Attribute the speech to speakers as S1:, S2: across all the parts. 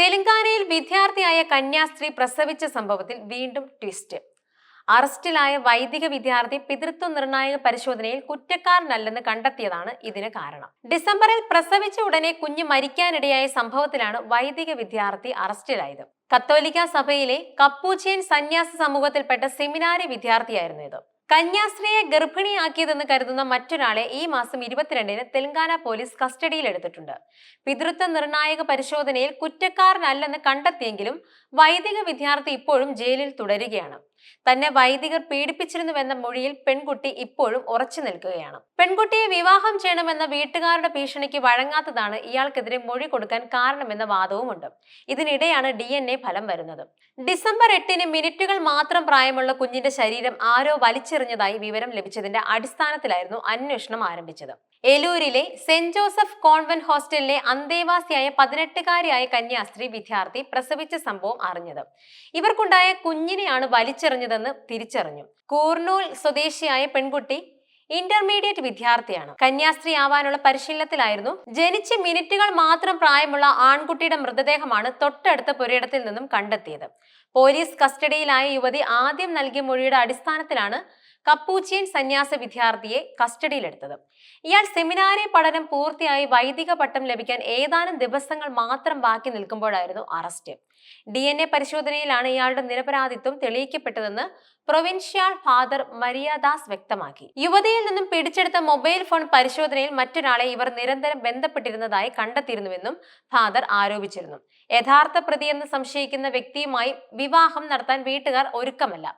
S1: തെലങ്കാനയിൽ വിദ്യാർത്ഥിയായ കന്യാസ്ത്രീ പ്രസവിച്ച സംഭവത്തിൽ വീണ്ടും ട്വിസ്റ്റ്. അറസ്റ്റിലായ വൈദിക വിദ്യാർത്ഥി പിതൃത്വ നിർണായക പരിശോധനയിൽ കുറ്റക്കാരനല്ലെന്ന് കണ്ടെത്തിയതാണ് ഇതിന് കാരണം. ഡിസംബറിൽ പ്രസവിച്ച ഉടനെ കുഞ്ഞ് മരിക്കാനിടയായ സംഭവത്തിലാണ് വൈദിക വിദ്യാർത്ഥി അറസ്റ്റിലായത്. കത്തോലിക്ക സഭയിലെ കപ്പൂച്ചിയൻ സന്യാസ സമൂഹത്തിൽപ്പെട്ട സെമിനാരി വിദ്യാർത്ഥിയായിരുന്നു ഇത്. കന്യാസ്ത്രീയെ ഗർഭിണിയാക്കിയതെന്ന് കരുതുന്ന മറ്റൊരാളെ ഈ മാസം ഇരുപത്തിരണ്ടിന് തെലങ്കാന പോലീസ് കസ്റ്റഡിയിലെടുത്തിട്ടുണ്ട് പിതൃത്വ നിർണായക പരിശോധനയിൽ കുറ്റക്കാരനല്ലെന്ന് കണ്ടെത്തിയെങ്കിലും വൈദിക വിദ്യാർത്ഥി ഇപ്പോഴും ജയിലിൽ തുടരുകയാണ്. തന്നെ വൈദികർ പീഡിപ്പിച്ചിരുന്നുവെന്ന മൊഴിയിൽ പെൺകുട്ടി ഇപ്പോഴും ഉറച്ചു നിൽക്കുകയാണ്. പെൺകുട്ടിയെ വിവാഹം ചെയ്യണമെന്ന വീട്ടുകാരുടെ ഭീഷണിക്ക് വഴങ്ങാത്തതാണ് ഇയാൾക്കെതിരെ മൊഴി കൊടുക്കാൻ കാരണമെന്ന വാദവുമുണ്ട്. ഇതിനിടെയാണ് ഡി ഫലം വരുന്നത്. ഡിസംബർ എട്ടിന് മിനിറ്റുകൾ മാത്രം പ്രായമുള്ള കുഞ്ഞിന്റെ ശരീരം ആരോ വലിച്ചെറിഞ്ഞതായി വിവരം ലഭിച്ചതിന്റെ അടിസ്ഥാനത്തിലായിരുന്നു അന്വേഷണം ആരംഭിച്ചത്. എലൂരിലെ സെന്റ് ജോസഫ് കോൺവെന്റ് ഹോസ്റ്റലിലെ അന്തേവാസിയായ പതിനെട്ടുകാരിയായ കന്യാസ്ത്രീ വിദ്യാർത്ഥി പ്രസവിച്ച സംഭവം അറിഞ്ഞത്. ഇവർക്കുണ്ടായ കുഞ്ഞിനെയാണ് വലിച്ചെറിഞ്ഞതെന്ന് തിരിച്ചറിഞ്ഞു. കൂർണൂൽ സ്വദേശിയായ പെൺകുട്ടി ഇന്റർമീഡിയറ്റ് വിദ്യാർത്ഥിയാണ്. കന്യാസ്ത്രീ ആവാനുള്ള പരിശീലനത്തിലായിരുന്നു. ജനിച്ച് മിനിറ്റുകൾ മാത്രം പ്രായമുള്ള ആൺകുട്ടിയുടെ മൃതദേഹമാണ് തൊട്ടടുത്ത പുരയിടത്തിൽ നിന്നും കണ്ടെത്തിയത്. പോലീസ് കസ്റ്റഡിയിലായ യുവതി ആദ്യം നൽകിയ മൊഴിയുടെ അടിസ്ഥാനത്തിലാണ് കപ്പൂച്ചിയൻ സന്യാസ വിദ്യാർത്ഥിയെ കസ്റ്റഡിയിലെടുത്തത്. ഇയാൾ സെമിനാരി പഠനം പൂർത്തിയായി വൈദിക പട്ടം ലഭിക്കാൻ ഏതാനും ദിവസങ്ങൾ മാത്രം ബാക്കി നിൽക്കുമ്പോഴായിരുന്നു അറസ്റ്റ്. ഡി എൻ എ പരിശോധനയിലാണ് ഇയാളുടെ നിരപരാധിത്വം തെളിയിക്കപ്പെട്ടതെന്ന് പ്രൊവിൻഷ്യൽ ഫാദർ മരിയാദാസ് വ്യക്തമാക്കി. യുവതിയിൽ നിന്നും പിടിച്ചെടുത്ത മൊബൈൽ ഫോൺ പരിശോധനയിൽ മറ്റൊരാളെ ഇവർ നിരന്തരം ബന്ധപ്പെട്ടിരുന്നതായി കണ്ടെത്തിയിരുന്നുവെന്നും ഫാദർ ആരോപിച്ചിരുന്നു. യഥാർത്ഥ പ്രതിയെന്ന് സംശയിക്കുന്ന വ്യക്തിയുമായി വിവാഹം നടത്താൻ വീട്ടുകാർ ഒരുക്കമല്ല.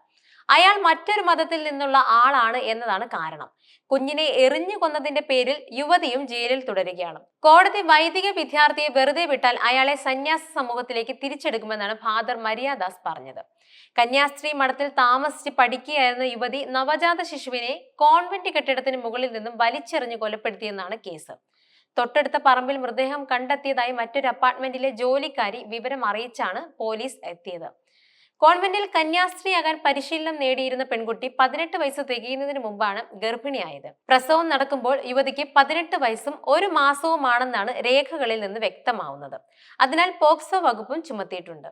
S1: അയാൾ മറ്റൊരു മതത്തിൽ നിന്നുള്ള ആളാണ് എന്നതാണ് കാരണം. കുഞ്ഞിനെ എറിഞ്ഞു കൊന്നതിന്റെ പേരിൽ യുവതിയും ജയിലിൽ തുടരുകയാണ്. കോടതി വൈദിക വിദ്യാർത്ഥിയെ വെറുതെ വിട്ടാൽ അയാളെ സന്യാസ സമൂഹത്തിലേക്ക് തിരിച്ചെടുക്കുമെന്നാണ് ഫാദർ മരിയാദാസ് പറഞ്ഞത്. കന്യാസ്ത്രീ മഠത്തിൽ താമസിച്ച് പഠിക്കുകയായിരുന്ന യുവതി നവജാത ശിശുവിനെ കോൺവെന്റ് കെട്ടിടത്തിന് മുകളിൽ നിന്നും വലിച്ചെറിഞ്ഞ് കൊലപ്പെടുത്തിയെന്നാണ് കേസ്. തൊട്ടടുത്ത പറമ്പിൽ മൃതദേഹം കണ്ടെത്തിയതായി മറ്റൊരു അപ്പാർട്ട്മെന്റിലെ ജോലിക്കാരി വിവരം അറിയിച്ചാണ് പോലീസ് എത്തിയത്. കോൺവെന്റിൽ കന്യാസ്ത്രീയാകാൻ പരിശീലനം നേടിയിരുന്ന പെൺകുട്ടി പതിനെട്ട് വയസ്സ് തികയുന്നതിന് മുമ്പാണ് ഗർഭിണിയായത്. പ്രസവം നടക്കുമ്പോൾ യുവതിക്ക് പതിനെട്ട് വയസ്സും ഒരു മാസവുമാണെന്നാണ് രേഖകളിൽ നിന്ന് വ്യക്തമാവുന്നത്. അതിനാൽ പോക്സോ വകുപ്പും ചുമത്തിയിട്ടുണ്ട്.